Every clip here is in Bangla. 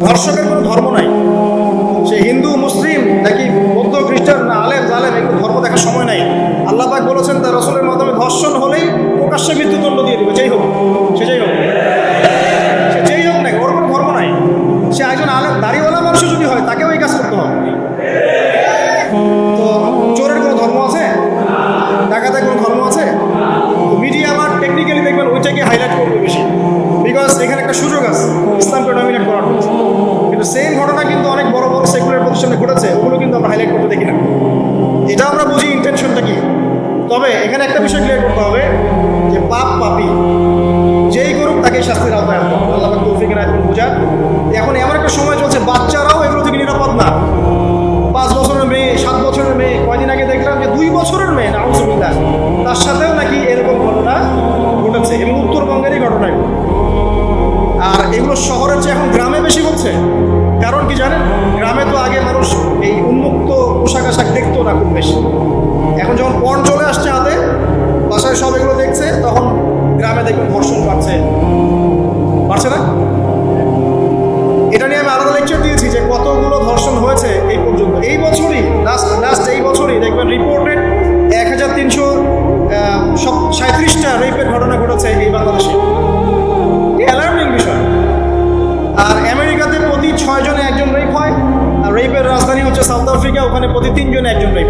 ধর্ষকের কোনো ধর্ম নাই। থেকে ওখানে প্রতি তিনজনে একজন রেপ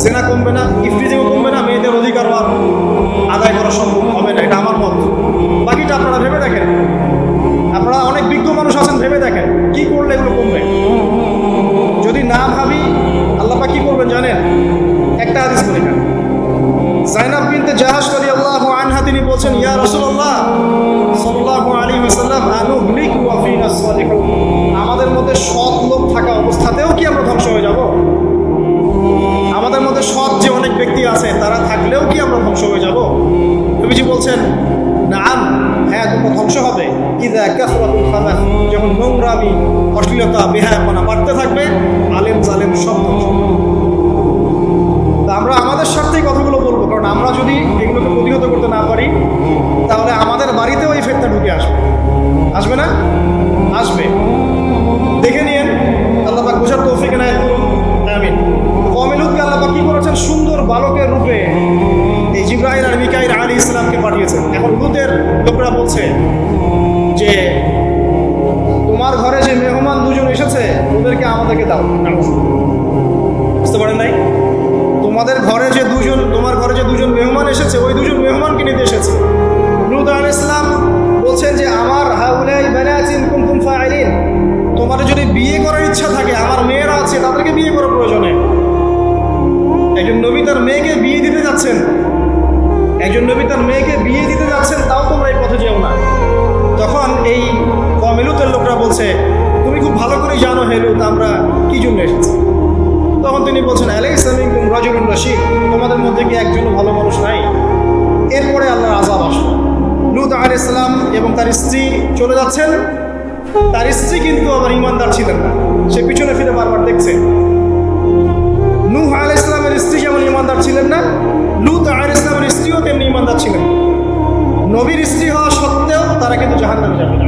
সেনা কমবে না ইফটিজিমও কমবে না, মেয়েদের অধিকার আদায় করা সম্ভব হবে না, এটা আমার মত। বাকিটা আপনারা ভেবে দেখেন। আপনারা অনেক বিজ্ঞ মানুষ আছেন, ভেবে দেখেন, কি করলে এগুলো কমবে? বলছেন না আম হ্যাঁ তোমরা ধ্বংস হবে। ইদা কাসরাতুল খাবাস যখন নোংরামি, অশ্লীলতা, বেহায়াপনা বাড়তে থাকবে, আলেম জালেম সব ধ্বংস এসেছে, ওই দুজন মেহমানকে নিতে এসেছে। লুত আল ইসলাম বলছেন যে, আমার হাউলাই বেলাচিন কুমকুম ফাইলিন তোমার যদি বিয়ে করার ইচ্ছা থাকে, আমার মেয়েরা আছে, তাদেরকে বিয়ে করার প্রয়োজনে। একজন নবী তার মেয়েকে বিয়ে দিতে যাচ্ছেন। একজন নবী তার মেয়েকে বিয়ে দিতে যাচ্ছেন, তাও তোমরা এই পথে যেও না। তখন এই কমেলুতের লোকরা বলছে, তুমি খুব ভালো করে জানো হেলু তা আমরা কি জন্য এসেছি? তখন তিনি বলছেন আলাই ইসলামিক রাজুল রশিদ, তোমাদের মধ্যে তার স্ত্রী চলে যাচ্ছেন, তার স্ত্রী কিন্তু আবার ইমানদার ছিলেন না। সে পিছনে ফিরে বারবার দেখছে। নূহ আল ইসলামের স্ত্রী যেমন ইমানদার ছিলেন না, লুত আল ইসলামের স্ত্রীও তেমনি ইমানদার ছিলেন। নবীর স্ত্রী হওয়া সত্ত্বেও তারা কিন্তু জাহান নামে যাবে না।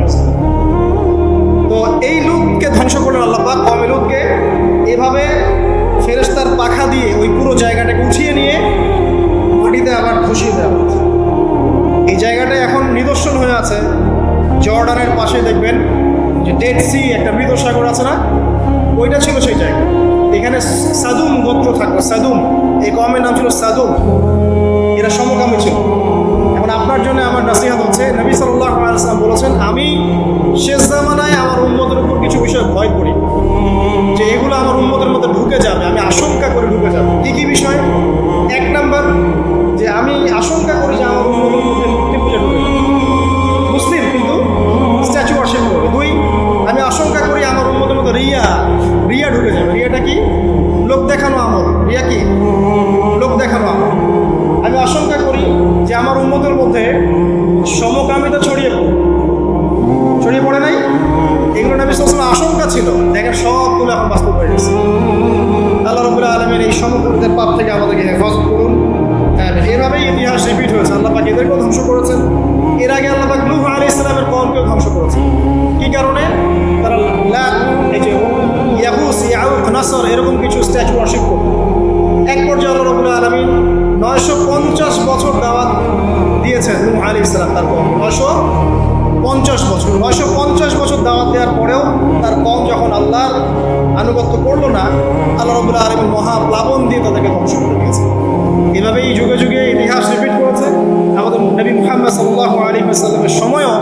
তো এই লুককে ধ্বংস করলেন আল্লাপাক কমে লুককে এভাবে ফেরেস্তার পাখা দিয়ে ওই পুরো জায়গাটাকে উঠিয়ে নিয়ে মাটিতে আবার খুশি দেওয়া এই জায়গাটা এখন নিদর্শন হয়ে আছে। জর্ডানের পাশে দেখবেন যে ডেড সি একটা মৃত সাগর আছে না? ওইটা ছিল সেই জায়গা। এখানে সাদুম গোত্র থাকবে সাদুম। এই কমের নাম ছিল সাদুম। এরা সমকামী ছিল। এখন আপনার জন্য আমার নাসিহাত হচ্ছে, নবী সাল্লাম বলেছেন, আমি শেষ জামানায় আমার উন্মতের উপর কিছু বিষয় ভয় করি। যে এগুলো আমার উন্মতের মধ্যে ঢুকে যাবে, আমি আশঙ্কা করে ঢুকে যাব। কী কী বিষয়? এক নাম্বার, যে আমি আশঙ্কা করি যে আমার উন্মতের কী কারণে? তারা লাত এই এরকম কিছু স্ট্যাচু ওয়ার্শিপ করত। এক পর্যায়ে রবুল্লাহ আলমিন নয়শো পঞ্চাশ বছর দাওয়াত দিয়েছেন আলী ইসলাম তার কম নয়শো পঞ্চাশ বছর। নয়শো পঞ্চাশ বছর দাওয়াত দেওয়ার পরেও তার কম যখন আল্লাহর আনুগত্য করল না, আল্লাহ রবুল্লাহ আলমী মহা প্লাবন দিয়ে তাদেরকে ধ্বংস করে দিয়েছে। এভাবেই যুগে যুগে ইতিহাস রিপিট করেছে। আমাদের নবী মুহাম্মদ সাল্লাহ আলী সাল্লামের সময়ও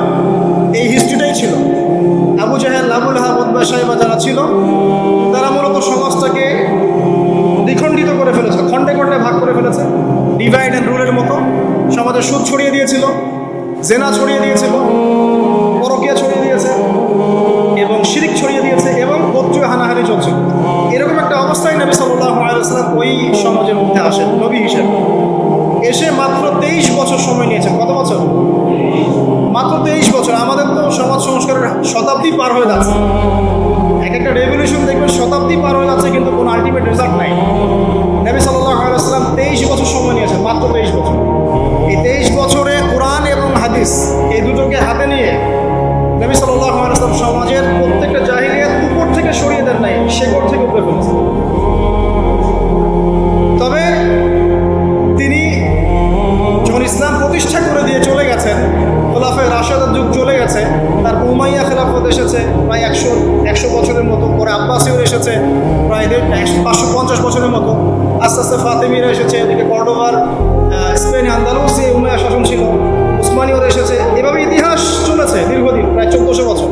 এই হিস্ট্রিটাই ছিল। আবু জাহেল, আবুল হাবুদ্বা সাহেবা যারা ছিল, তারা মূলত সমাজটাকে দ্বিখণ্ডিত করে ফেলেছে, খণ্ডে খণ্ডে ভাগ করে ফেলেছে। ডিভাইড অ্যান্ড রুলের মতো সমাজে সুদ ছড়িয়ে দিয়েছিল, জেনা ছড়িয়ে দিয়েছিল, পরকিয়া ছড়িয়ে দিয়েছে, এবং শিরিক ছড়িয়ে দিয়েছে, এবং গোত্রীয় হানাহানি চলছিল। এরকম একটা অবস্থায় নবী সাল্লাহ ওই সমাজের মধ্যে আসেন, নবী হিসেবে। এসে মাত্র তেইশ বছর সময় নিয়েছেন, কত বছর? মাত্র তেইশ বছর, আমাদের তো সমাজ সংস্কারের শতাব্দী পার হয়ে যাচ্ছে। এক একটা রেভলিউশন দেখবেন, শতাব্দী পার হয়ে যাচ্ছে, কিন্তু কোনো আলটিমেট রেজাল্ট নাই। আস্তে আস্তে ফাতেমিরা এসেছে, এদিকে কর্ডোভার স্পেন আন্দালুসে উমাইয়া শাসন ছিল, উসমানীয়রা এসেছে। এভাবে ইতিহাস চলেছে দীর্ঘদিন, প্রায় চোদ্দোশো বছর।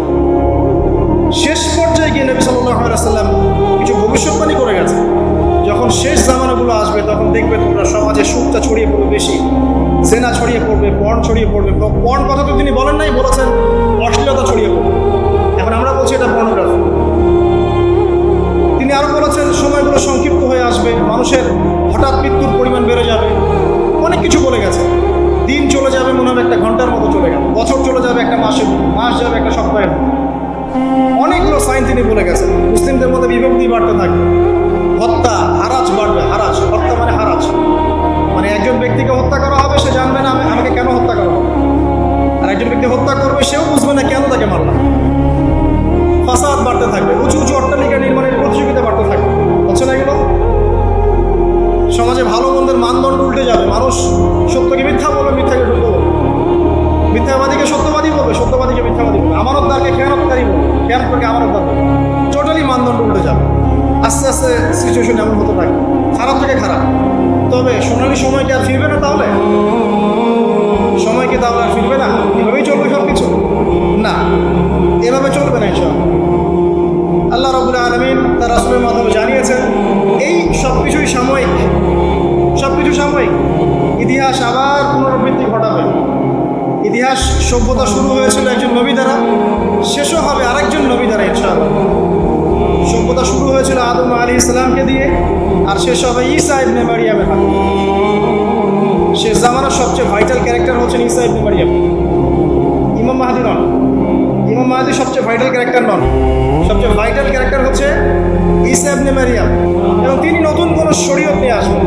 শেষ পর্যায়ে গিয়ে নবী সাল্লাম কিছু ভবিষ্যৎবাণী করে গেছে। যখন শেষ জামানাগুলো আসবে, তখন দেখবে তোমরা সমাজে সুখটা ছড়িয়ে পড়বে বেশি সেনা ছড়িয়ে পড়বে পর্ন ছড়িয়ে পড়বে। পর্ন কথা তো তিনি বলেন নাই, বলেছেন অশ্লীলতা ছড়িয়ে পড়বে। এখন আমরা বলছি এটা পর্নোগ্রাফি সংক্ষিপ্ত হয়ে আসবে। মানুষের হঠাৎ মৃত্যুর পরিমাণ বেড়ে যাবে। সভ্যতা শুরু হয়েছিল একজন নবী দ্বারা, শেষও হবে আরেকজন নবী দ্বারা, ইনশাআল্লাহ। সভ্যতা শুরু হয়েছিল আদম আলী ইসলামকে দিয়ে, আর শেষ হবে ইসা ইবনে মারিয়ামের হাতে শেষ জামানার সবচেয়ে ভাইটাল ক্যারেক্টার হচ্ছেন ইসা ইবনে মারিয়াম। ইমাম মাহাদি নন। ইমাম মাহাদি সবচেয়ে ভাইটাল ক্যারেক্টার নন। সবচেয়ে ভাইটাল ক্যারেক্টার হচ্ছে ইসা ইবনে মারিয়াম। এবং তিনি নতুন কোনো শরীয়ত নিয়ে আসবেন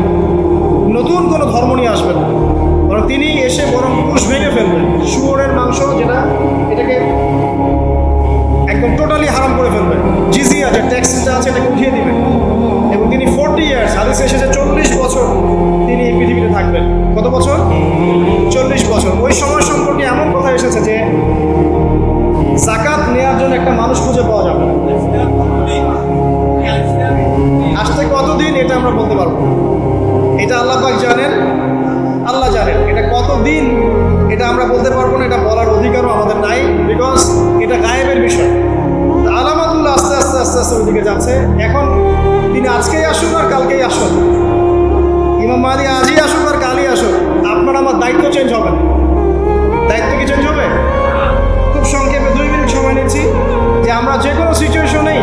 নতুন কোনো ধর্ম নিয়ে আসবেন। বরং তিনি এসে বরং পুরুষ ভেঙে ফেলবেন। শুয়োরের মাংস যেটা, এটাকে একদম টোটালি হারাম করে ফেলবেন। জিজিয়া যে ট্যাক্সটা আছে, এটাকে উঠিয়ে দিবেন। এবং তিনি ফোরটি ইয়ার্স হাদিসে এসেছে চল্লিশ বছর তিনি এই পৃথিবীতে থাকবেন। কত বছর? চল্লিশ বছর। ওই সময় সম্পর্কে এমন কথা এসেছে যে, জাকাত নেওয়ার জন্য একটা মানুষ খুঁজে পাওয়া যাবে না। কতদিন, এটা আমরা বলতে পারব এটা আল্লাহ পাক জানেন আল্লাহ জানেন। এটা কতদিন, এটা আমরা বলতে পারব না, এটা বলার অধিকারও আমাদের নাই বিকজ এটা গায়েবের বিষয়। আলামাতুল্লাহ আস্তে আস্তে আস্তে আস্তে ওইদিকে যাচ্ছে। এখন তিনি আজকেই আসুন আর কালকেই আসুন ইমাম মাহাদি আজই আসুন আর কালই আসুন আপনার আমার দায়িত্ব চেঞ্জ হবে না। দায়িত্ব কি চেঞ্জ হবে? খুব সংক্ষেপে দুই মিনিট সময় নিচ্ছি যে আমরা যে কোনো সিচুয়েশনেই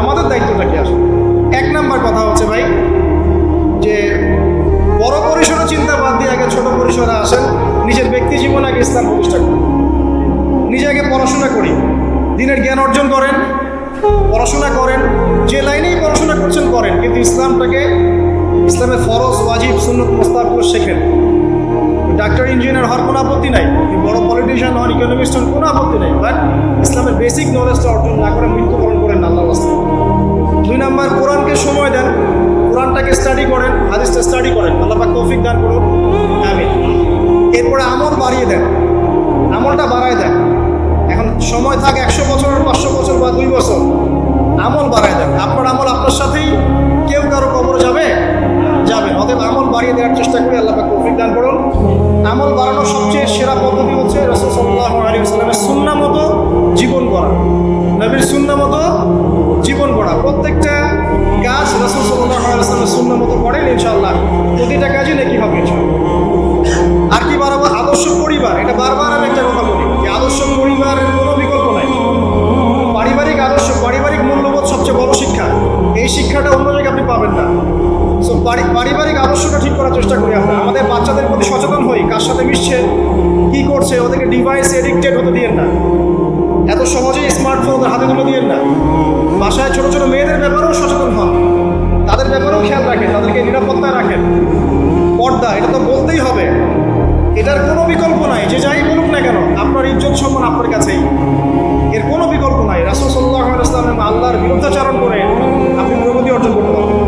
আমাদের দায়িত্বটা কি আসবে? এক নাম্বার কথা হচ্ছে ভাই, যে বড় পরিসরে চিন্তা আগে ছোট পরিসরে আসেন, নিজের ব্যক্তি জীবন আগে ইসলাম প্রতিষ্ঠা করুন। নিজে আগে পড়াশোনা করি। দিনের জ্ঞান অর্জন করেন, পড়াশোনা করেন, যে লাইনেই পড়াশোনা করছেন করেন, কিন্তু ইসলামটাকে, ইসলামের ফরজ, ওয়াজিব, সুন্নত মোস্তাবগুলো শেখেন। ডাক্তার, ইঞ্জিনিয়ার হওয়ার কোনো আপত্তি নাই বড় পলিটিশিয়ান হন ইকোনমিস্ট হন, কোনো আপত্তি নাই বাট ইসলামের বেসিক নলেজটা অর্জন না করে মৃত্যুবরণ করেন আল্লাহ দুই নাম্বার, কোরআনকে সময় দেন কোরআনটাকে স্টাডি করেন, হাদিসটা স্টাডি করেন। আল্লাহ পাক তৌফিক দান করুন। আমিন। এরপরে আমল বাড়িয়ে দেন। আমলটা বাড়ায় দেন। এখন সময় থাক একশো বছর, পাঁচশো বছর বা দুই বছর। আমল বাড়ায় দেন। আপনার আমল আপনার সাথেই। কেউ কারও কবরে যাবে? যাবে। অতএব আমল বাড়িয়ে দেওয়ার চেষ্টা করি আল্লাহ তৌফিক দান করুন। আমল বাড়ানোর সবচেয়ে সেরা পদ্ধতি হচ্ছে রসুল সাল্লাহ আলী সাল্লামের সুন্না মতো জীবন করা আলাইসলামের সুন্না মতো করেন ইনশাল্লাহ প্রতিটা কাজই নাকি হবে আর কি বাড়াবো? আদর্শ পরিবার, এটা বারবার আমি একটা কথা বলি। যে আদর্শ পরিবারের কোনো বিকল্প নাই। পারিবারিক আদর্শ, পারিবারিক মূল্যবোধ সবচেয়ে বড় শিক্ষা। এই শিক্ষাটা অন্য জায়গায় আপনি পাবেন না। সো পারিবারিক আদর্শটা ঠিক করার চেষ্টা করি আমরা। আমাদের বাচ্চাদের প্রতি সচেতন হই, কার সাথে মিশছে, কি করছে, ওদেরকে ডিভাইস এডিক্টেড হতে দিয়েন না। এত সহজেই স্মার্টফোন ওদের হাতে তুলে দিয়েন না। বাসায় ছোট ছোট মেয়েদের ব্যাপারেও সচেতন হন। তাদের ব্যাপারেও খেয়াল রাখেন, তাদেরকে নিরাপত্তায় রাখেন। পর্দা, এটা তো বলতেই হবে। এটার কোনো বিকল্প নাই, যে যাই বলুক না কেন, আপনার ইজ্জত সম্মান আপনার কাছেই। এর কোনো বিকল্প নাই। রাসুল সাল্লাহ ইসলামের আল্লাহর বিরুদ্ধাচারণ করে আপনি প্রগতি অর্জন করতে পারবেন।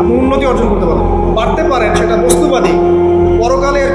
আপনি উন্নতি অর্জন করতে পারেন বাড়তে পারেন, সেটা বস্তুবাদী। পরকালে এর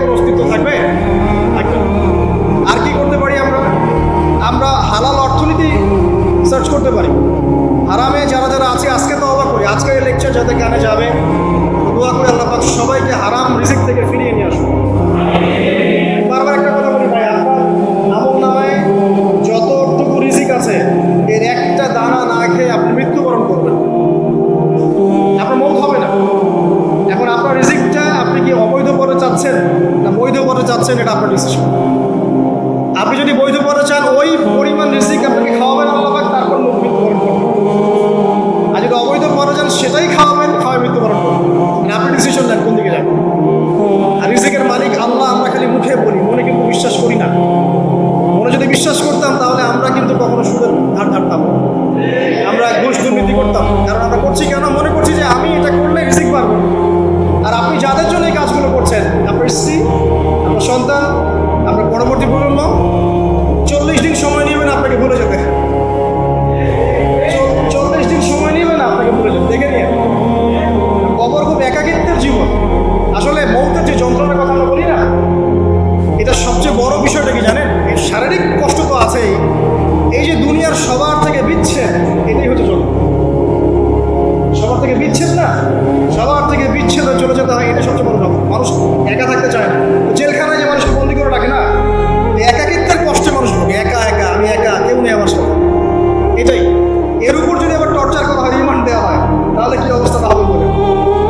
এর উপর যদি আবার টর্চার করা হয় রিমান্ড দেওয়া হয়, তাহলে কি অবস্থাটা হবে? বলে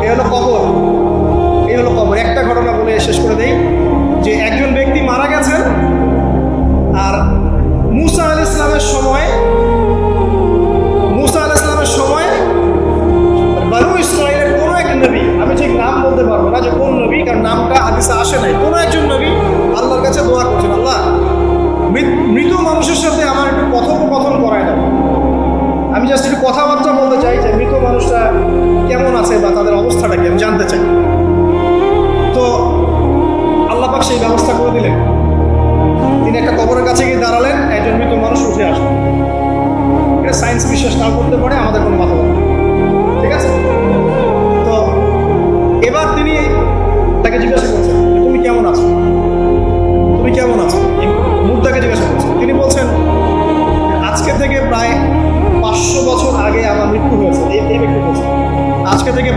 এই হলো কবর এই হলো কবর একটা ঘটনা বলে শেষ করে দেই, যে একজন ব্যক্তি মারা গেছেন আর মুসা আল ইসলামের সময়, মুসা আল ইসলামের সময় বানু ইসরায়েলের কোনো এক নবী, আমি ঠিক নাম বলতে পারব না যে কোন নবী, কারণ নামটা হাদিসে আসে নাই, কোনো একজন আমি জাস্ট একটু কথাবার্তা বলতে চাই।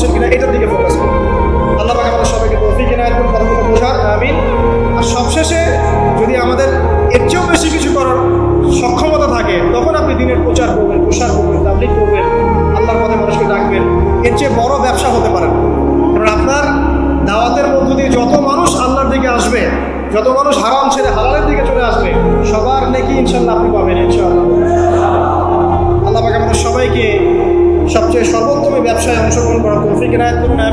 করছেন কিনা এটার দিকে ফোকাস করুন। আল্লাহ পাক আমাদের সবাইকে তৌফিক এনায়েত করুন কথাগুলো বোঝার আমিন। আর সবশেষে যদি আমাদের এর চেয়েও বেশি কিছু করার সক্ষমতা থাকে, তখন আপনি দিনের প্রচার করবেন, প্রসার করবেন তাবলিক করবেন, আল্লাহর পথে মানুষকে ডাকবেন। এর চেয়ে বড় ব্যবসা হতে পারে কারণ আপনার দাওয়াতের মধ্য দিয়ে যত মানুষ আল্লাহর দিকে আসবে, যত মানুষ হারাম ছেড়ে হালালের দিকে চলে আসবে, সবার নেকি ইনশাল্লাহ আপনি পাবেন ইনশাআল্লাহ। আল্লাহ পাক আমাদের সবাইকে সবচেয়ে সর্বোত্তম ব্যবসায় অংশগ্রহণ করা তৌফিক এনায়েত করুন